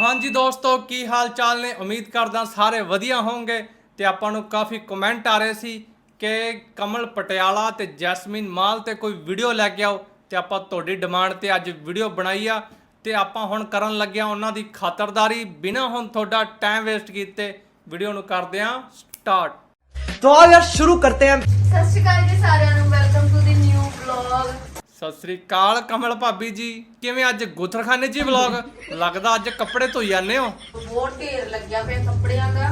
ਹਾਂਜੀ ਦੋਸਤੋ ਕੀ ਹਾਲ ਚਾਲ ਨੇ ਉਮੀਦ ਕਰਦਾ ਸਾਰੇ ਵਧੀਆ ਹੋਵੋਗੇ ਤੇ ਆਪਾਂ ਨੂੰ ਕਾਫੀ ਕਮੈਂਟ ਆ ਰਹੇ ਸੀ ਕਿ ਕਮਲ ਪਟਿਆਲਾ ਤੇ ਜੈਸਮੀਨ ਮਾਲ ਤੇ ਕੋਈ ਵੀਡੀਓ ਲੈ ਕੇ ਆਓ ਤੇ ਆਪਾਂ ਤੁਹਾਡੀ ਡਿਮਾਂਡ ਤੇ ਅੱਜ ਵੀਡੀਓ ਬਣਾਈ ਆ ਤੇ ਆਪਾਂ ਹੁਣ ਕਰਨ ਲੱਗਿਆ ਉਹਨਾਂ ਦੀ ਖਾਤਰਦਾਰੀ ਬਿਨਾਂ ਹੁਣ ਤੁਹਾਡਾ ਟਾਈਮ ਵੇਸਟ ਕੀਤੇ ਵੀਡੀਓ ਨੂੰ ਕਰਦੇ ਆ ਸਟਾਰਟ तो आओ यार शुरू करते हैं ਸਤਿ ਸ਼੍ਰੀ ਅਕਾਲ ਜੀ ਸਾਰਿਆਂ ਨੂੰ ਸਤਿ ਸ੍ਰੀ ਅਕਾਲ ਕਮਲ ਭਾਬੀ ਜੀ। ਕਿਵੇਂ ਅੱਜ ਗੁਥਰਖਾਨੇ 'ਚ ਵਲੌਗ? ਲੱਗਦਾ ਅੱਜ ਕੱਪੜੇ ਧੋਈ ਜਾਂਦੇ ਹੋ? ਬਹੁਤ ਢੇਰ ਲੱਗਿਆ ਪਿਆ ਕੱਪੜਿਆਂ ਦਾ।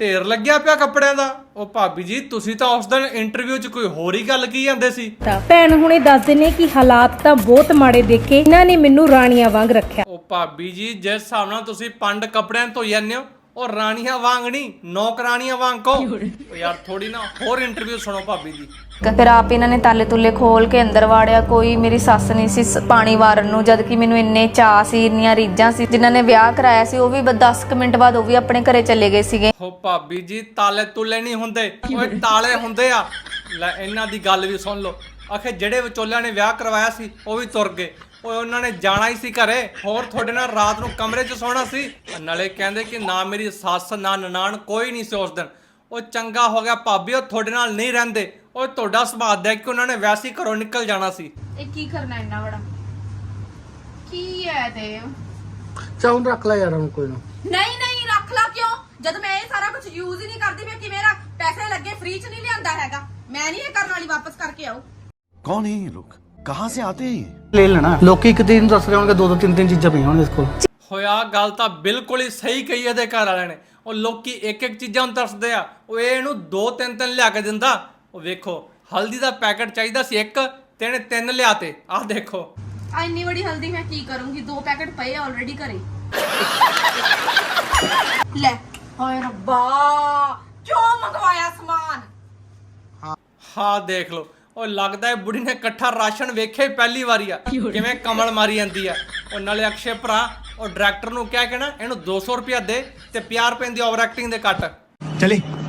ਢੇਰ ਲੱਗਿਆ ਪਿਆ ਕੱਪੜਿਆਂ ਦਾ? ਉਹ ਭਾਬੀ ਜੀ ਤੁਸੀਂ ਤਾਂ ਉਸ ਦਿਨ ਇੰਟਰਵਿਊ 'ਚ ਕੋਈ ਹੋਰ ਹੀ ਗੱਲ ਕੀ ਜਾਂਦੇ ਸੀ। ਤਾਂ ਭੈਣ ਹੁਣੇ ਦੱਸਦੇ ਨੇ ਕਿ ਹਾਲਾਤ ਤਾਂ ਬਹੁਤ ਮਾੜੇ ਦੇਖੇ। ਇਹਨਾਂ ਨੇ ਮੈਨੂੰ ਰਾਣੀਆਂ ਵਾਂਗ ਰੱਖਿਆ। ਉਹ ਭਾਬੀ ਜੀ ਜਿਸ ਹਿਸਾਬ ਨਾਲ ਤੁਸੀਂ ਪੰਡ ਕੱਪੜਿਆਂ ਧੋਈ ਜਾਂਦੇ ਹੋ ਉਹ ਰਾਣੀਆਂ ਵਾਂਗ ਨਹੀਂ ਨੌਕਰਾਣੀਆਂ ਵਾਂਗ ਕੋ ਉਹ ਯਾਰ ਥੋੜੀ ਨਾ ਹੋਰ ਇੰਟਰਵਿਊ ਸੁਣੋ ਭਾਬੀ ਜੀ। ਫਿਰ ਆਪ ਇਹਨਾਂ ਨੇ ਤਾਲੇ ਤੁਲੇ ਖੋਲ ਕੇ ਅੰਦਰ ਵਾੜਿਆ। ਕੋਈ ਮੇਰੀ ਸੱਸ ਨਹੀਂ ਸੀ ਸ- ਪਾਣੀ ਵਾਰਨ ਨੂੰ, ਜਦ ਕਿ ਮੈਨੂੰ ਇੰਨੇ ਚਾਅ ਸੀ, ਇੰਨੀਆਂ ਰੀਝਾਂ ਸੀ। ਜਿਨ੍ਹਾਂ ਨੇ ਵਿਆਹ ਕਰਾਇਆ ਸੀ, ਉਹ ਵੀ 10 ਕੁ ਮਿੰਟ ਬਾਅਦ ਉਹ ਵੀ ਆਪਣੇ ਘਰੇ ਚਲੇ ਗਏ ਸੀਗੇ। ਹੋ ਭਾਬੀ ਜੀ, ਤਾਲੇ ਤੁਲੇ ਨਹੀਂ ਹੁੰਦੇ। ਓਏ ਤਾਲੇ ਹੁੰਦੇ ਆ। ਲੈ, ਇਹਨਾਂ ਦੀ ਗੱਲ ਵੀ ਸੁਣ ਲਓ। ਆਖੇ, ਜਿਹੜੇ ਵਿਚੋਲਿਆਂ ਨੇ ਵਿਆਹ ਕਰਵਾਇਆ ਸੀ, ਉਹ ਵੀ ਤੁਰ ਗਏ। ਓਏ, ਉਹਨਾਂ ਨੇ ਜਾਣਾ ਹੀ ਸੀ ਘਰੇ। ਹੋਰ ਤੁਹਾਡੇ ਨਾਲ ਰਾਤ ਨੂੰ ਕਮਰੇ 'ਚ ਸੌਣਾ ਸੀ। ਨਾਲੇ ਕਹਿੰਦੇ ਕਿ ਨਾ ਮੇਰੀ ਸੱਸ, ਨਾ ਨਨਾਣ, ਕੋਈ ਨਹੀਂ ਸੀ ਉਸ ਦਿਨ। ਉਹ ਚੰਗਾ ਹੋ ਗਿਆ ਭਾਬੀ, ਉਹ ਤੁਹਾਡੇ ਨਾਲ ਨਹੀਂ ਰਹਿੰਦੇ। ਉਹ ਤੁਹਾਡਾ ਸੁਭਾਅ ਦੇਖ ਕੇ ਉਹਨਾਂ ਨੇ ਵੈਸੇ ਹੀ ਘਰੋਂ ਨਿਕਲ ਜਾਣਾ ਸੀ। ਇਹ ਕੀ ਕਰਨਾ ਇੰਨਾ ਬੜਾ ਕੀ ਹੈ ਤੇ? ਚਾਹੁੰ ਰੱਖ ਲੈ ਯਾਰ ਹੁਣ ਕੋਈ ਨਾ। ਨਹੀਂ ਨਹੀਂ ਰੱਖ ਲਾ ਕਿਉਂ? ਜਦ ਮੈਂ ਇਹ ਸਾਰਾ ਕੁਝ ਯੂਜ਼ ਹੀ ਨਹੀਂ ਕਰਦੀ ਮੈਂ ਕਿਵੇਂ ਰੱਖ? ਪੈਸੇ ਲੱਗੇ ਫ੍ਰੀ ਚ ਨਹੀਂ ਲਿਆਂਦਾ ਹੈਗਾ। ਮੈਂ ਨਹੀਂ ਇਹ ਕਰਨ ਵਾਲੀ ਵਾਪਸ ਕਰਕੇ ਆਉ ਕੌਣ ਹੈ ਇਹ ਕਹਾਂ ਸੇ ਆਤੇ ਹੈ ਲੈ ਲੈਣਾ। ਲੋਕੀ ਇੱਕ ਦਿਨ ਦੱਸ ਰਹੇ ਹੋਣਗੇ ਦੋ ਦੋ ਤਿੰਨ ਤਿੰਨ ਚੀਜ਼ਾਂ ਪਈਆਂ ਹੋਣ ਇਸ ਕੋਲ। ਹੋਇਆ ਗੱਲ ਤਾਂ ਬਿਲਕੁਲ ਹੀ ਸਹੀ ਕਹੀ ਇਹਦੇ ਘਰ ਵਾਲਿਆਂ ਨੇ। ਉਹ ਲੋਕੀ ਇੱਕ ਇੱਕ ਚੀਜ਼ਾਂ ਨੂੰ ਤਰਸਦੇ ਆ। ਉਹ ਇਹਨੂੰ ਦੋ ਤਿੰਨ ਤਿੰਨ ਲਿਆ ਕੇ ਦਿੰਦਾ। ਉਹ ਵੇਖੋ ਹਲਦੀ ਦਾ ਪੈਕਟ ਚਾਹੀਦਾ ਸੀ ਇੱਕ ਤੇ ਇਹਨੇ ਤਿੰਨ ਲਿਆਤੇ। ਆਹ ਦੇਖੋ। ਆ ਇੰਨੀ ਬੜੀ ਹਲਦੀ ਮੈਂ ਕੀ ਕਰੂੰਗੀ? ਦੋ ਪੈਕਟ ਪਏ ਆਲਰੇਡੀ ਘਰੇ। ਲੈ ਹਾਏ ਰੱਬਾ ਕਿਉਂ ਮੰਗਵਾਇਆ ਸਮਾਨ? ਹਾਂ ਦੇਖ ਲਓ ਉਹ ਲੱਗਦਾ ਹੈ ਬੁੜੀ ਨੇ ਇਕੱਠਾ ਰਾਸ਼ਨ ਵੇਖਿਆ ਹੀ ਪਹਿਲੀ ਵਾਰੀ ਆ। ਕਿਵੇਂ ਕਮਲ ਮਾਰੀ ਜਾਂਦੀ ਆ। ਉਹ ਨਾਲੇ ਅਕਸ਼ੇ ਭਰਾ ਉਹ ਡਾਇਰੈਕਟਰ ਨੂੰ ਕਹਿ ਕੇ ਨਾ ਇਹਨੂੰ 200 ਰੁਪਇਆ ਦੇ ਤੇ 50 ਰੁਪਏ ਦੀ ਓਵਰ ਐਕਟਿੰਗ ਦੇ ਕੱਟ चले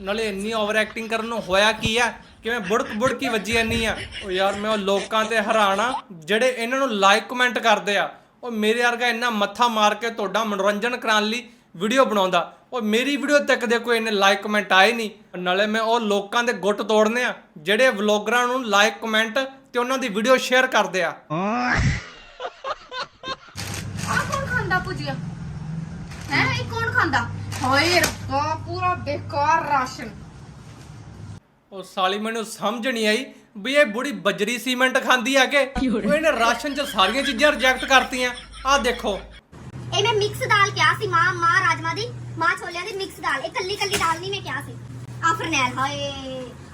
ਨਾਲੇ ਇੰਨੀ ਓਵਰ ਐਕਟਿੰਗ ਕਰਨ ਨੂੰ ਹੋਇਆ ਕੀ ਆ? ਕਿਵੇਂ ਬੁੜਕ ਬੁੜਕੀ ਵੱਜੀ ਜਾਂਦੀ ਆ? ਉਹ ਯਾਰ ਮੈਂ ਉਹ ਲੋਕਾਂ ਤੇ ਹੈਰਾਨ ਜਿਹੜੇ ਇਹਨਾਂ ਨੂੰ ਲਾਈਕ ਕਮੈਂਟ ਕਰਦੇ ਆ, ਉਹ ਮੇਰੇ ਵਰਗਾ ਇੰਨਾ ਮੱਥਾ ਮਾਰ ਕੇ ਤੁਹਾਡਾ ਮਨੋਰੰਜਨ ਕਰਾਉਣ ਲਈ ਵੀਡੀਓ ਬਣਾਉਂਦਾ। ਉਹ ਮੇਰੀ ਵੀਡੀਓ ਤੱਕ ਦੇ ਕੋਈ ਇੰਨੇ ਲਾਈਕ ਕਮੈਂਟ ਆਏ ਨਹੀਂ। ਨਾਲੇ ਮੈਂ ਉਹ ਲੋਕਾਂ ਦੇ ਗੁੱਟ ਤੋੜਨੇ ਆ, ਜਿਹੜੇ ਵਲੌਗਰਾਂ ਨੂੰ ਲਾਈਕ ਕਮੈਂਟ ਤੇ ਉਹਨਾਂ ਦੀ ਵੀਡੀਓ ਸ਼ੇਅਰ ਕਰਦੇ ਆ। ਆ ਕੌਣ ਖਾਂਦਾ ਭੁਜੀਆ? ਹੈ, ਇਹ ਕੌਣ ਖਾਂਦਾ? ਹਾਏ ਰੱਬਾ ਪੂਰਾ ਬੇਕਾਰ ਰਾਸ਼ਨ ਉਹ ਸਾਲੀ ਮੈਨੂੰ ਸਮਝ ਨਹੀਂ ਆਈ ਵੀ ਇਹ ਬੁੜੀ ਬਜਰੀ ਸੀਮੈਂਟ ਖਾਂਦੀ ਆ ਕਿ ਉਹ ਇਹਨੇ ਰਾਸ਼ਨ 'ਚ ਸਾਰੀਆਂ ਚੀਜ਼ਾਂ ਰਿਜੈਕਟ ਕਰਤੀਆਂ। ਆਹ ਦੇਖੋ। ਇਹ ਮੈਂ ਮਿਕਸ ਦਾਲ ਕਿਹਾ ਸੀ ਮਾਂ ਮਾਂ ਰਾਜਮਾ ਦੀ ਮਾਂ ਛੋਲਿਆਂ ਦੀ ਮਿਕਸ ਦਾਲ। ਇਹ ਕੱਲੀ ਕੱਲੀ ਦਾਲ ਨਹੀਂ ਮੈਂ ਕਿਹਾ ਸੀ। ਆ ਫਰਨੈਲ ਹਾਏ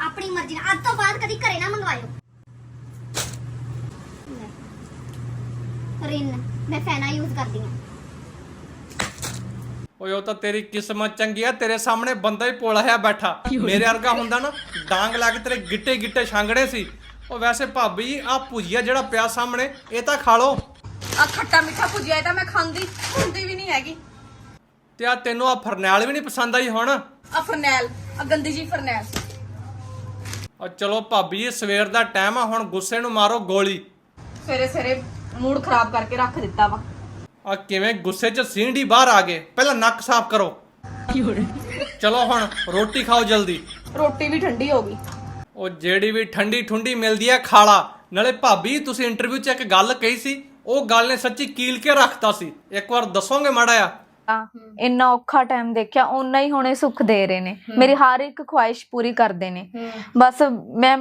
ਆਪਣੀ ਮਰਜ਼ੀ ਨਾਲ। ਅੱਜ ਤੋਂ ਬਾਅਦ ਕਦੀ ਘਰੇ ਨਾ ਮੰਗਵਾਇਓ। ਰਿਨ ਮੈਂ ਫੈਨਾ ਯੂਜ਼ ਕਰਦੀ ਹਾਂ। ਓਏ ਉਹ ਤਾਂ ਤੇਰੀ ਕਿਸਮਤ ਚੰਗੀ ਆ ਤੇਰੇ ਸਾਹਮਣੇ ਬੰਦਾ ਹੀ ਪੋਲਾ ਬੈਠਾ। ਮੇਰੇ ਵਰਗਾ ਹੁੰਦਾ ਨਾ ਡਾਂਗ ਲਾ ਕੇ ਤੇਰੇ ਗਿੱਟੇ ਗਿੱਟੇ ਛਾਂਗੜੇ ਸੀ। ਉਹ ਵੈਸੇ ਭਾਬੀ ਆ ਭੁਜੀਆ ਜਿਹੜਾ ਪਿਆ ਸਾਹਮਣੇ ਇਹ ਤਾਂ ਖਾ ਲਓ। ਆ ਖੱਟਾ ਮਿੱਠਾ ਭੁਜੀਆ ਇਹ ਤਾਂ ਮੈਂ ਖਾਂਦੀ ਹੁੰਦੀ ਵੀ ਨਹੀਂ ਹੈਗੀ। ਤੇ ਆ ਤੈਨੂੰ ਆ ਫਰਨੈਲ ਵੀ ਨਹੀਂ ਪਸੰਦ ਆਈ ਹੁਣ? ਆ ਫਰਨੈਲ ਆ ਗੰਦੀ ਜੀ ਫਰਨੈਲ। ਆ ਚਲੋ ਭਾਬੀ ਜੀ ਸਵੇਰ ਦਾ ਟਾਈਮ ਆ ਹੁਣ ਗੁੱਸੇ ਨੂੰ ਮਾਰੋ ਗੋਲੀ। ਸਵੇਰੇ ਸਵੇਰੇ ਮੂਡ ਖਰਾਬ ਕਰਕੇ ਰੱਖ ਦਿੱਤਾ ਵਾ। ਆ ਕਿਵੇਂ ਗੁੱਸੇ 'ਚ ਸੀਂਢੀ ਬਾਹਰ ਆ ਗਏ? ਪਹਿਲਾਂ ਨੱਕ ਸਾਫ਼ ਕਰੋ। ਚਲੋ ਹੁਣ ਰੋਟੀ ਖਾਓ ਜਲਦੀ। ਰੋਟੀ ਵੀ ਠੰਡੀ ਹੋ ਗਈ। ਉਹ ਜਿਹੜੀ ਵੀ ਠੰਡੀ ਠੁੰਡੀ ਮਿਲਦੀ ਹੈ ਖਾਲਾ। ਨਾਲੇ ਭਾਬੀ ਤੁਸੀਂ ਇੰਟਰਵਿਊ 'ਚ ਇੱਕ ਗੱਲ ਕਹੀ ਸੀ ਉਹ ਗੱਲ ਨੇ ਸੱਚੀ ਕੀਲ ਕੇ ਰੱਖਤਾ ਸੀ। ਇੱਕ ਵਾਰ ਦੱਸੋਗੇ ਮਾੜਾ ਆ ਆ, ਇੰਨਾ ਔਖਾ ਟਾਈਮ ਦੇਖਿਆ ਓਨਾ ਹੀ ਹੁਣੇ ਸੁੱਖ ਦੇ ਰਹੇ ਨੇ। ਮੇਰੀ ਹਰ ਇੱਕ ਖੁਆਇਸ਼ ਪੂਰੀ ਕਰਦੇ ਨੇ। ਬਸ ਮੈਂ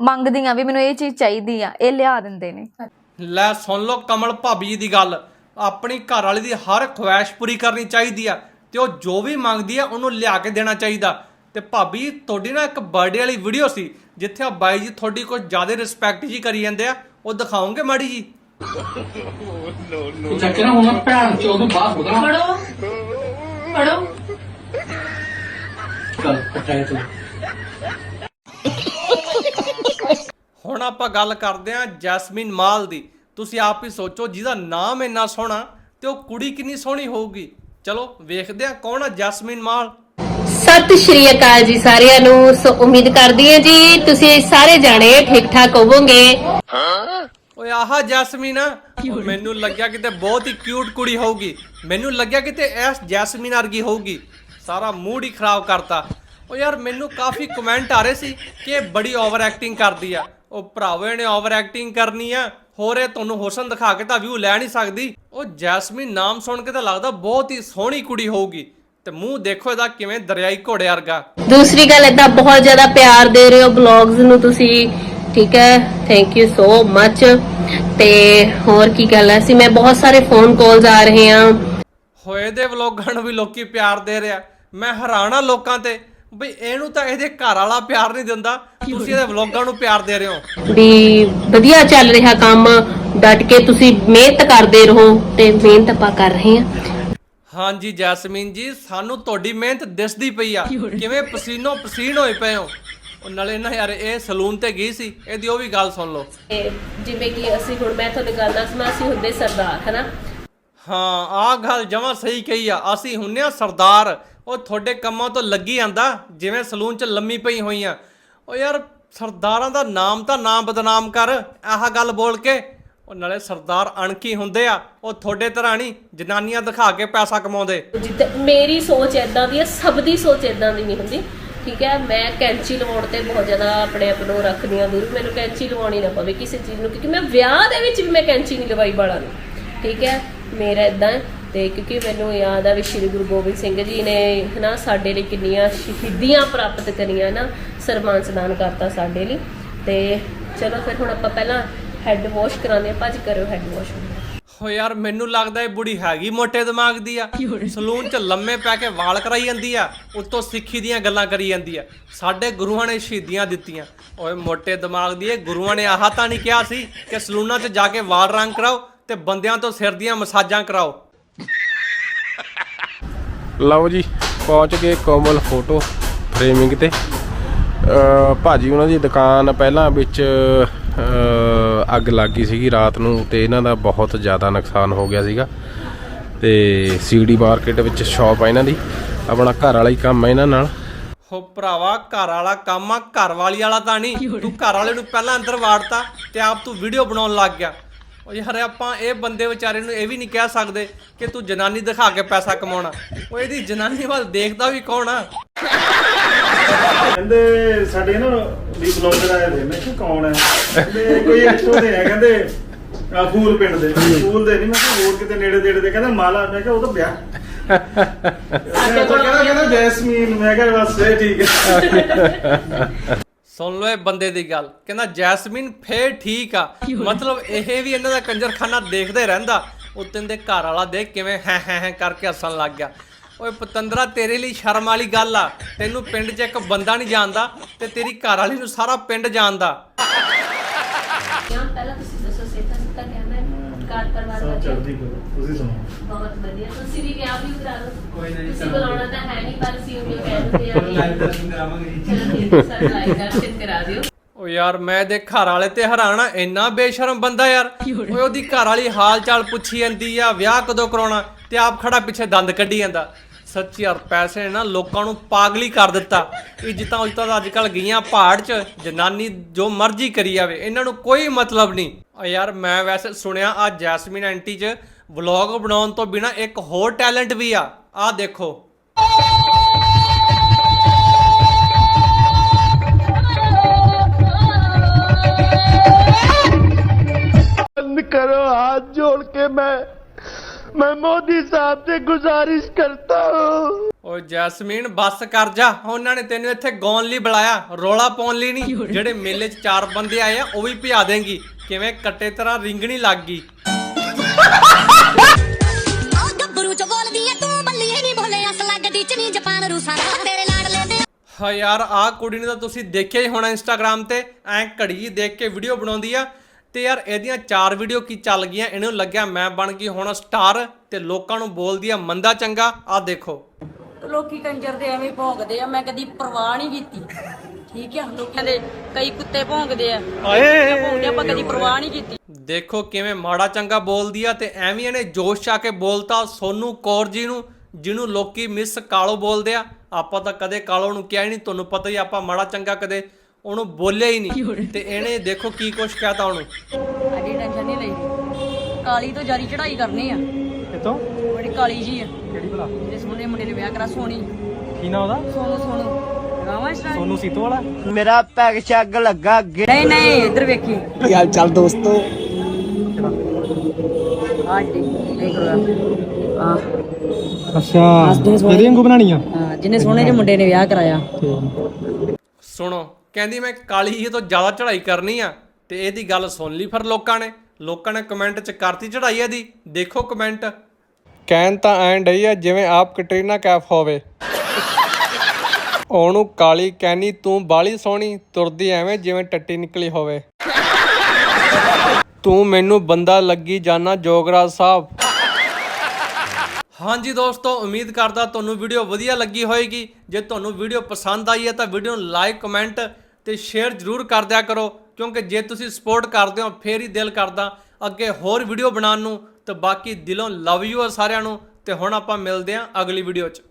ਮੰਗਦੀ ਆ ਵੀ ਮੈਨੂੰ ਇਹ ਚੀਜ਼ ਚਾਹੀਦੀ ਆ ਇਹ ਲਿਆ ਦਿੰਦੇ ਨੇ। ਲੈ ਸੁਣ ਲਓ ਕਮਲ ਭਾਬੀ ਦੀ ਗੱਲ। ਆਪਣੀ ਘਰ ਵਾਲੀ ਦੀ ਹਰ ਖੁਆਇਸ਼ ਪੂਰੀ ਕਰਨੀ ਚਾਹੀਦੀ ਆ ਤੇ ਉਹ ਜੋ ਵੀ ਮੰਗਦੀ ਆ ਉਹਨੂੰ ਲਿਆ ਕੇ ਦੇਣਾ ਚਾਹੀਦਾ। ਤੇ ਭਾਬੀ ਤੁਹਾਡੀ ਨਾ ਇੱਕ ਬਰਥਡੇ ਵਾਲੀ ਵੀਡੀਓ ਸੀ ਜਿੱਥੇ ਆ ਬਾਈ ਜੀ ਤੁਹਾਡੀ ਕੁਝ ਜ਼ਿਆਦਾ ਰਿਸਪੈਕਟ ਜੀ ਕਰੀ ਜਾਂਦੇ ਆ ਉਹ ਦਿਖਾਓਗੇ ਮਾੜੀ ਜੀ? ਚੱਕਰ ਹੁਣ ਭੈਣ ਚੋਦ ਨੂੰ ਬਾਹਰ ਬੁਦਾ ਪੜੋ ਪੜੋ ਚੱਲ ਪਟਾਇਆ ਤੂੰ ਹੁਣ ਆਪਾਂ ਗੱਲ ਕਰਦੇ ਹਾਂ ਜੈਸਮੀਨ ਮਾਲ ਦੀ। ਤੁਸੀਂ ਆਪ ਹੀ ਸੋਚੋ ਜਿਹਦਾ ਨਾਮ ਇੰਨਾ ਸੋਹਣਾ ਤੇ ਉਹ ਕੁੜੀ ਕਿੰਨੀ ਸੋਹਣੀ ਹੋਊਗੀ। ਚਲੋ ਵੇਖਦੇ ਹਾਂ ਕੌਣ ਆ ਜੈਸਮੀਨ ਮਾਲ। ਸਤਿ ਸ਼੍ਰੀ ਅਕਾਲ ਜੀ ਸਾਰਿਆਂ ਨੂੰ। ਸੋ ਉਮੀਦ ਕਰਦੀ ਹਾਂ ਜੀ ਤੁਸੀਂ ਸਾਰੇ ਜਾਣੇ ਠੀਕ ਠਾਕ ਹੋਵੋਗੇ। ਓਏ ਆਹਾ ਜੈਸਮੀਨ। ਆ ਮੈਨੂੰ ਲੱਗਿਆ ਕਿਤੇ ਬਹੁਤ ਹੀ ਕਿਊਟ ਕੁੜੀ ਹੋਊਗੀ। ਮੈਨੂੰ ਲੱਗਿਆ ਕਿਤੇ ਐਸ ਜੈਸਮੀਨ ਵਰਗੀ ਹੋਊਗੀ। ਸਾਰਾ ਮੂਡ ਹੀ ਖਰਾਬ ਕਰਤਾ। ਓ ਯਾਰ ਮੈਨੂੰ ਕਾਫੀ ਕਮੈਂਟ ਆ ਰਹੇ ਸੀ ਕਿ ਇਹ ਬੜੀ ਓਵਰ ਐਕਟਿੰਗ ਕਰਦੀ ਆ। ਉਹ ਭਰਾਵੋ ਇਹਨੇ ਓਵਰ ਐਕਟਿੰਗ ਕਰਨੀ ਆ। ਹੋਰ ਇਹ ਤੁਹਾਨੂੰ ਹੁਸਨ ਦਿਖਾ ਕੇ ਤਾਂ ਵਿਊ ਲੈ ਨਹੀਂ ਸਕਦੀ। ਉਹ ਜੈਸਮੀਨ ਨਾਮ ਸੁਣ ਕੇ ਤਾਂ ਲੱਗਦਾ ਬਹੁਤ ਹੀ ਸੋਹਣੀ ਕੁੜੀ ਹੋਊਗੀ। ਤੇ ਮੂੰਹ ਦੇਖੋ ਇਹਦਾ ਕਿਵੇਂ ਦਰਿਆਈ ਘੋੜੇ ਵਰਗਾ। ਦੂਸਰੀ ਗੱਲ ਏਦਾਂ ਬਹੁਤ ਜ਼ਿਆਦਾ ਪਿਆਰ ਦੇ ਰਹੇ ਹੋ ਬਲੌਗਸ ਨੂੰ ਤੁਸੀਂ। ਠੀਕ ਹੈ? ਥੈਂਕ ਯੂ ਸੋ ਮੱਚ ਤੇ ਹੋਰ ਕੀ ਗੱਲ ਹੈ? ਸੀ ਮੈਂ ਬਹੁਤ ਸਾਰੇ ਫੋਨ ਕਾਲਸ ਆ ਰਹੇ ਆ ਹੋਏ ਦੇ ਵਲੋਗਾਂ ਨੂੰ ਵੀ ਲੋਕੀ ਪਿਆਰ ਦੇ ਰਿਹਾ ਮੈਂ ਹੈਰਾਨ ਲੋਕਾਂ ਤੇ। ਬਈ ਇਹਨੂੰ ਤਾਂ ਇਹਦੇ ਘਰ ਵਾਲਾ ਪਿਆਰ ਨਹੀਂ ਦਿੰਦਾ। ਤੁਸੀਂ ਇਹਦੇ ਵਲੋਗਾਂ ਨੂੰ ਪਿਆਰ ਦੇ ਰਹੇ ਹੋ। ਵੀ ਵਧੀਆ ਚੱਲ ਰਿਹਾ ਕੰਮ ਡਟ ਕੇ ਤੁਸੀਂ ਮਿਹਨਤ ਕਰਦੇ ਰਹੋ ਤੇ ਮਿਹਨਤ ਆਪਾਂ ਕਰ ਰਹੇ ਹਾਂ। ਹਾਂਜੀ ਜੈਸਮੀਨ ਜੀ ਸਾਨੂੰ ਤੁਹਾਡੀ ਮਿਹਨਤ ਦਿਸਦੀ ਪਈ ਆ। ਕਿਵੇਂ ਪਸੀਨੋ ਪਸੀਨ ਹੋਏ ਪਏ ਹੋ? ਉਹ ਨਾਲੇ ਨਾ ਯਾਰ ਇਹ ਸਲੂਨ ਤੇ ਗਈ ਸੀ ਇਹਦੀ ਉਹ ਵੀ ਗੱਲ ਸੁਣ ਲਓ। ਤੇ ਜਿਵੇਂ ਕਿ ਅਸੀਂ ਹੁਣ ਮੈਂ ਤੁਹਾਨੂੰ ਗੱਲ ਦੱਸਣਾ ਅਸੀਂ ਹੁੰਦੇ ਸਰਦਾਰ ਹਨਾ? ਹਾਂ ਆਹ ਗੱਲ ਜਮਾਂ ਸਹੀ ਕਹੀ ਆ। ਅਸੀਂ ਹੁੰਨੇ ਆ ਸਰਦਾਰ। ਉਹ ਤੁਹਾਡੇ ਕੰਮਾਂ ਤੋਂ ਲੱਗੀ ਆਂਦਾ ਜਿਵੇਂ ਸਲੂਨ 'ਚ ਲੰਮੀ ਪਈ ਹੋਈ ਆ। ਉਹ ਯਾਰ ਸਰਦਾਰਾਂ ਦਾ ਨਾਮ ਤਾਂ ਨਾ ਬਦਨਾਮ ਕਰ, ਆਹ ਗੱਲ ਬੋਲ ਕੇ। ਉਹ ਨਾਲੇ ਸਰਦਾਰ ਅਣਖੀ ਹੁੰਦੇ ਆ, ਉਹ ਤੁਹਾਡੇ ਤਰ੍ਹਾਂ ਨਹੀਂ, ਜਨਾਨੀਆਂ ਦਿਖਾ ਕੇ ਪੈਸਾ ਕਮਾਉਂਦੇ। ਜਿੱਦਾਂ ਮੇਰੀ ਸੋਚ ਇਦਾਂ ਦੀ ਹੈ ਸਭ ਦੀ ਸੋਚ ਇਦਾਂ ਦੀ ਨਹੀਂ ਹੁੰਦੀ। ਠੀਕ ਹੈ, ਮੈਂ ਕੈਂਚੀ ਲਵਾਉਣ ਤੇ ਬਹੁਤ ਜ਼ਿਆਦਾ ਆਪਣੇ ਆਪ ਨੂੰ ਰੱਖਦੀ ਹਾਂ ਦੂਰ। ਮੈਨੂੰ ਕੈਂਚੀ ਲਵਾਉਣੀ ਨਾ ਪਵੇ ਕਿਸੇ ਚੀਜ਼ ਨੂੰ, ਕਿਉਂਕਿ ਮੈਂ ਵਿਆਹ ਦੇ ਵਿੱਚ ਵੀ ਮੈਂ ਕੈਂਚੀ ਨਹੀਂ ਲਵਾਈ ਬਾਲਾਂ ਨੂੰ। ਠੀਕ ਹੈ, ਮੇਰਾ ਇਦਾਂ ਤੇ ਕਿਉਂਕਿ ਮੈਨੂੰ ਯਾਦ ਆ ਵੀ ਸ਼੍ਰੀ ਗੁਰੂ ਗੋਬਿੰਦ ਸਿੰਘ ਜੀ ਨੇ ਹਨਾ ਸਾਡੇ ਲਈ ਕਿੰਨੀਆਂ ਸ਼ਹੀਦੀਆਂ ਪ੍ਰਾਪਤ ਕਰੀਆਂ ਨਾ ਸਰਮਾਨ ਸਦਾਨ ਕਰਤਾ ਸਾਡੇ ਲਈ। ਤੇ ਚਲੋ ਫਿਰ ਹੁਣ ਆਪਾਂ ਪਹਿਲਾਂ ਹੈੱਡ ਵਾਸ਼ ਕਰਾਉਂਦੇ ਆ ਭਾਜੀ ਕਰੋ ਹੈੱਡ ਵਾਸ਼ ਹੋ ਯਾਰ ਮੈਨੂੰ ਲੱਗਦਾ ਇਹ ਬੁੜੀ ਹੈਗੀ ਮੋਟੇ ਦਿਮਾਗ ਦੀ ਆ। ਸਲੂਨ 'ਚ ਲੰਮੇ ਪੈ ਕੇ ਵਾਲ ਕਰਾਈ ਜਾਂਦੀ ਆ ਉੱਤੋਂ ਸਿੱਖੀ ਦੀਆਂ ਗੱਲਾਂ ਕਰੀ ਜਾਂਦੀ ਆ। ਸਾਡੇ ਗੁਰੂਆਂ ਨੇ ਸ਼ਹੀਦੀਆਂ ਦਿੱਤੀਆਂ। ਓਏ ਮੋਟੇ ਦਿਮਾਗ ਦੀ ਇਹ ਗੁਰੂਆਂ ਨੇ ਆਹ ਤਾਂ ਨਹੀਂ ਕਿਹਾ ਸੀ ਕਿ ਸਲੂਨਾਂ 'ਚ ਜਾ ਕੇ ਵਾਲ ਰੰਗ ਕਰਾਓ ਤੇ ਬੰਦਿਆਂ ਤੋਂ ਸਿਰ ਦੀਆਂ ਮਸਾਜਾਂ ਕਰਾਓ। ਲਓ ਜੀ, ਪਹੁੰਚ ਗਏ ਕੋਮਲ ਫੋਟੋ ਫਰੇਮਿੰਗ ਤੇ। ਭਾਜੀ ਉਹਨਾਂ ਦੀ ਦੁਕਾਨ ਪਹਿਲਾਂ ਵਿੱਚ ਅੱਗ ਲੱਗ ਗਈ ਸੀਗੀ ਰਾਤ ਨੂੰ ਤੇ ਇਹਨਾਂ ਦਾ ਬਹੁਤ ਜ਼ਿਆਦਾ ਨੁਕਸਾਨ ਹੋ ਗਿਆ ਸੀਗਾ। ਤੇ ਸੀਡੀ ਮਾਰਕੀਟ ਵਿੱਚ ਸ਼ਾਪ ਆ ਇਹਨਾਂ ਦੀ। ਆਪਣਾ ਘਰ ਵਾਲਾ ਹੀ ਕੰਮ ਆ ਇਹਨਾਂ ਨਾਲ। ਹੋ ਭਰਾਵਾ, ਘਰ ਵਾਲਾ ਕੰਮ ਆ, ਘਰ ਵਾਲੀ ਵਾਲਾ ਤਾਂ ਨਹੀਂ। ਤੂੰ ਘਰ ਵਾਲੇ ਨੂੰ ਪਹਿਲਾਂ ਅੰਦਰ ਵਾੜਤਾ ਤੇ ਆਪ ਤੂੰ ਵੀਡੀਓ ਬਣਾਉਣ ਲੱਗ ਗਿਆ। ਉਹ ਯਾਰ ਆਪਾਂ ਇਹ ਬੰਦੇ ਵਿਚਾਰੇ ਨੂੰ ਇਹ ਵੀ ਨਹੀਂ ਕਹਿ ਸਕਦੇ ਕਿ ਤੂੰ ਜਨਾਨੀ ਦਿਖਾ ਕੇ ਪੈਸਾ ਕਮਾਉਣਾ। ਉਹ ਇਹਦੀ ਜਨਾਨੀ ਵੱਲ ਦੇਖਦਾ ਵੀ ਕੌਣ ਆ? ਕਹਿੰਦੇ ਸਾਡੇ ਨਾ ਵੀ ਬਲੌਗਰ ਆਏ ਹੋਏ ਮੈਂ ਕਿਹਾ ਕੌਣ ਹੈ? ਕਹਿੰਦੇ ਕੋਈ ਇੱਥੋਂ ਦੇ ਹੈ ਕਹਿੰਦੇ ਆ ਫੂਲ ਪਿੰਡ ਦੇ। ਫੂਲ ਦੇ ਨਹੀਂ ਮੈਂ ਕਿਹਾ ਹੋਰ ਕਿਤੇ ਨੇੜੇ ਤੇੜੇ ਦੇ ਕਹਿੰਦਾ ਮਾਲਾ ਮੈਂ ਕਿਹਾ ਉਹ ਤਾਂ ਵਿਆਹ। ਕਹਿੰਦਾ ਕਹਿੰਦਾ ਜੈਸਮੀਨ ਮੈਂ ਕਿਹਾ ਬਸ ਇਹ ਠੀਕ ਹੈ। ਸੁਣ ਲਓ ਇਹ ਬੰਦੇ ਦੀ ਗੱਲ। ਕਹਿੰਦਾ ਜੈਸਮੀਨ ਫੇਰ ਠੀਕ ਆ। ਮਤਲਬ ਇਹ ਵੀ ਇਹਨਾਂ ਦਾ ਕੰਜਰਖਾਨਾ ਦੇਖਦੇ ਰਹਿੰਦਾ। ਉਤਨ ਦੇ ਘਰ ਵਾਲਾ ਦੇਖ ਕਿਵੇਂ ਹੈ ਹੈ ਹੈ ਕਰਕੇ ਹੱਸਣ ਲੱਗ ਗਿਆ। ਓਏ ਪਤੰਦਰਾ ਤੇਰੇ ਲਈ ਸ਼ਰਮ ਵਾਲੀ ਗੱਲ ਆ। ਤੈਨੂੰ ਪਿੰਡ 'ਚ ਇੱਕ ਬੰਦਾ ਨਹੀਂ ਜਾਣਦਾ ਤੇ ਤੇਰੀ ਘਰ ਵਾਲੀ ਨੂੰ ਸਾਰਾ ਪਿੰਡ ਜਾਣਦਾ। ਪਹਿਲਾਂ ਤੁਸੀਂ ਦੱਸੋ ਸੇਤਾ ਸੇਤਾ ਕਹਿਣਾ ਹੈ ਘਰ ਪਰਿਵਾਰ ਸਭ ਵਧੀਆ ਚੜ੍ਹਦੀ ਕਲਾ। ਤੁਸੀਂ ਸੁਣਾਓ। ਬਹੁਤ ਵਧੀਆ। ਤੁਸੀਂ ਵੀ ਵਿਆਹ ਵੀ ਕਰਾ ਲਓ ਕੋਈ ਨਹੀਂ ਤੁਸੀਂ ਬੁਲਾਉਣਾ ਤਾਂ ਹੈ ਨਹੀਂ ਪਰ ਅਸੀਂ ਉਹ ਕਹਿੰਦੇ ਆ ਵੀ ਲਾਈਵ ਦਰਸ਼ਨ ਕਰਾਵਾਂਗੇ ਚਲੋ ਠੀਕ ਹੈ ਸਰ ਲਾਈਵ ਦਰਸ਼ਨ ਕਰਾ ਦਿਓ। ਓ ਯਾਰ ਮੈਂ ਘਰ ਵਾਲੇ ਤੇ ਹੈਰਾਨਾ ਇੰਨਾ ਬੇਸ਼ਰਮ ਬੰਦਾ ਯਾਰ। ਓਏ ਉਹਦੀ ਘਰ ਵਾਲੀ ਹਾਲ ਚਾਲ ਪੁੱਛੀ ਜਾਂਦੀ ਆ ਵਿਆਹ ਕਦੋਂ ਕਰਾਉਣਾ? ਤੇ ਆਪ ਖੜਾ ਪਿੱਛੇ ਦੰਦ ਕੱਢੀ ਜਾਂਦਾ। ਸੱਚੀ ਯਾਰ, ਪੈਸੇ ਨਾ ਲੋਕਾਂ ਨੂੰ ਪਾਗਲੀ ਕਰ ਦਿੱਤਾ ਇੱਜ਼ਤਾਂ ਉੱਜਤਾਂ ਤਾਂ ਅੱਜ ਕੱਲ ਗਈਆਂ ਪਹਾੜ 'ਚ, ਜਨਾਨੀ ਜੋ ਮਰਜ਼ੀ ਕਰੀ ਜਾਵੇ, ਇਹਨਾਂ ਨੂੰ ਕੋਈ ਮਤਲਬ ਨਹੀਂ। ਆ ਯਾਰ, ਮੈਂ ਵੈਸੇ ਸੁਣਿਆ ਆ ਜੈਸਮੀਨ ਆਂਟੀ 'ਚ ਵਲੌਗ ਬਣਾਉਣ ਤੋਂ ਬਿਨਾ ਇੱਕ ਹੋਰ ਟੈਲੈਂਟ ਵੀ ਆ ਆ ਦੇਖੋ। ਕਰੋ, ਹੱਥ ਜੋੜ ਕੇ ਮੈਂ मैं मैं मोदी साहब से गुजारिश करता हूँ ਓ ਜੈਸਮੀਨ ਬੱਸ ਕਰ ਜਾ ਉਹਨਾਂ ਨੇ ਤੈਨੂੰ ਇੱਥੇ ਗਾਉਣ ਲਈ ਬੁਲਾਇਆ ਰੋਲਾ ਪਾਉਣ ਲਈ ਨਹੀਂ ਜਿਹੜੇ ਮੇਲੇ 'ਚ ਚਾਰ ਬੰਦੇ ਆਏ ਆ ਉਹ ਵੀ ਭਜਾ ਦੇਂਗੀ ਕਿਵੇਂ ਕੱਟੇ ਤਰ੍ਹਾਂ ਰਿੰਗਣੀ ਲੱਗ ਗਈ ਆ ਗੱਭਰੂ ਚ ਬੋਲਦੀ ਐ ਤੂੰ ਬੱਲੀਏ ਨਹੀਂ ਬੋਲੇ ਅਸਲਾ ਗੱਡੀ ਚ ਨਹੀਂ ਜਾਪਾਨ ਰੂਸਾਂ ਦਾ ਤੇਰੇ ਲਾੜ ਲੈਂਦੇ ਹਾਂ ਯਾਰ ਆਹ ਕੁੜੀ ਨੂੰ ਤਾਂ ਤੁਸੀਂ ਦੇਖਿਆ ਹੀ ਹੋਣਾ ਇੰਸਟਾਗ੍ਰam ਤੇ ਐਂ ਘੜੀ ਜਿਹੀ ਦੇਖ ਕੇ ਵੀਡੀਓ ਬਣਾਉਂਦੀ ਆ ਤੇ ਯਾਰ ਇਹਦੀਆਂ ਚਾਰ ਵੀਡੀਓ ਕੀ ਚੱਲ ਗਈਆਂ? ਇਹਨੂੰ ਲੱਗਿਆ ਮੈਂ ਬਣ ਗਈ ਹੁਣ ਸਟਾਰ ਤੇ ਲੋਕਾਂ ਨੂੰ ਬੋਲਦੀ ਆ ਮੰਦਾ ਚੰਗਾ ਆਹ ਦੇਖੋ। ਲੋਕੀ ਕੰਜਰ ਦੇ ਐਵੇਂ ਭੌਂਕਦੇ ਆ ਮੈਂ ਕਦੀ ਪਰਵਾਹ ਨਹੀਂ ਕੀਤੀ। ਠੀਕ ਆ? ਲੋਕਾਂ ਦੇ ਕਈ ਕੁੱਤੇ ਭੌਂਕਦੇ ਆ। ਆਏ। ਭੌਂਕਦੇ ਆਪਾਂ ਕਦੀ ਪਰਵਾਹ ਨਹੀਂ ਕੀਤੀ। ਦੇਖੋ ਕਿਵੇਂ ਮਾੜਾ ਚੰਗਾ ਬੋਲਦੀ ਆ ਤੇ ਐਵੇਂ ਇਹਨੇ ਜੋਸ਼ ਆ ਕੇ ਬੋਲਤਾ ਸੋਨੂ ਕੌਰ ਜੀ ਨੂੰ ਜਿਹਨੂੰ ਲੋਕੀ ਮਿਸ ਕਾਲੋ ਬੋਲਦੇ ਆ। ਆਪਾਂ ਤਾਂ ਕਦੇ ਕਾਲੋ ਨੂੰ ਕਿਹਾ ਹੀ ਨਹੀਂ ਤੁਹਾਨੂੰ ਪਤਾ ਹੀ ਆ, ਆਪਾਂ ਮਾੜਾ ਚੰਗਾ ਕਦੇ ਉਹਨੂੰ ਬੋਲਿਆ ਹੀ ਨਹੀਂ। ਤੇ ਇਹਨੇ ਦੇਖੋ ਕੀ ਕੁਛ ਕਹਤਾ ਉਹਨੂੰ। ਅਜੇ ਟੈਨਸ਼ਨ ਨਹੀਂ ਲਈ। ਕਾਲੀ ਤੋਂ ਜਾਰੀ ਚੜਾਈ ਕਰਨੀ ਆ। ਕਿਤੋਂ ਬੜੀ ਕਾਲੀ ਜੀ ਆ। ਕਿਹੜੀ ਭਲਾ? ਜਿਸ ਮੁੰਡੇ ਮੁੰਡੇ ਨੇ ਵਿਆਹ ਕਰਾ ਸੋਣੀ ਕੀ ਨਾ ਉਹਦਾ? ਸੋਨੂ ਸੋਨੂ। ਸੋਨੂ ਸੀਤੋ ਵਾਲਾ? ਮੇਰਾ ਪੈਗ ਸ਼ੱਗ ਲੱਗਾ ਅੱਗੇ। ਨਹੀਂ ਨਹੀਂ ਇੱਧਰ ਵੇਖੀ। ਯਾਰ ਚੱਲ ਦੋਸਤੋ? ਅੱਛਾ ਇਹਦੇ ਵਾਂਗੂ ਬਣਾਣੀ ਆ? ਜਿੰਨੇ ਸੋਹਣੇ ਜਿਹੇ ਮੁੰਡੇ ਨੇ ਵਿਆਹ ਕਰਾਇਆ। ਸੁਣੋ ਕਹਿੰਦੀ ਮੈਂ ਕਾਲੀ ਜੀ ਤੋਂ ਜ਼ਿਆਦਾ ਚੜ੍ਹਾਈ ਕਰਨੀ ਆ ਤੇ ਇਹਦੀ ਗੱਲ ਸੁਣ ਲਈ ਫਿਰ ਲੋਕਾਂ ਨੇ। ਲੋਕਾਂ ਨੇ ਕਮੈਂਟ 'ਚ ਕਰਤੀ ਚੜ੍ਹਾਈ ਇਹਦੀ। ਦੇਖੋ ਕਮੈਂਟ। ਕਹਿਣ ਤਾਂ ਐਂ ਡਈ ਆ ਜਿਵੇਂ ਆਪ ਕਟਰੀਨਾ ਕੈਫ ਹੋਵੇ। ਉਹਨੂੰ ਕਾਲੀ ਕਹਿਨੀ ਤੂੰ ਬਾਲੀ ਸੋਹਣੀ ਤੁਰਦੀ ਐਵੇਂ ਜਿਵੇਂ ਟੱਟੀ ਨਿਕਲੀ ਹੋਵੇ। ਤੂੰ ਮੈਨੂੰ ਬੰਦਾ ਲੱਗੀ ਜਾਣਾ ਜੋਗਰਾਜ ਸਾਹਿਬ। ਹਾਂਜੀ ਦੋਸਤੋ ਉਮੀਦ ਕਰਦਾ ਤੁਹਾਨੂੰ ਵੀਡੀਓ ਵਧੀਆ ਲੱਗੀ ਹੋਏਗੀ। ਜੇ ਤੁਹਾਨੂੰ ਵੀਡੀਓ ਪਸੰਦ ਆਈ ਹੈ ਤਾਂ ਵੀਡੀਓ ਨੂੰ ਲਾਈਕ ਕਮੈਂਟ ਤੇ ਸ਼ੇਅਰ ਜ਼ਰੂਰ ਕਰ ਦਿਆ ਕਰੋ, ਕਿਉਂਕਿ ਜੇ ਤੁਸੀਂ ਸਪੋਰਟ ਕਰਦੇ ਹੋ, ਫੇਰ ਹੀ ਦਿਲ ਕਰਦਾ। ਅੱਗੇ ਹੋਰ ਵੀਡੀਓ ਬਣਾਉਣ ਨੂੰ, ਤੇ ਬਾਕੀ ਦਿਲੋਂ ਲਵ ਯੂ ਆ ਸਾਰਿਆਂ ਨੂੰ, ਤੇ ਹੁਣ ਆਪਾਂ ਮਿਲਦੇ ਹਾਂ ਅਗਲੀ ਵੀਡੀਓ 'ਚ।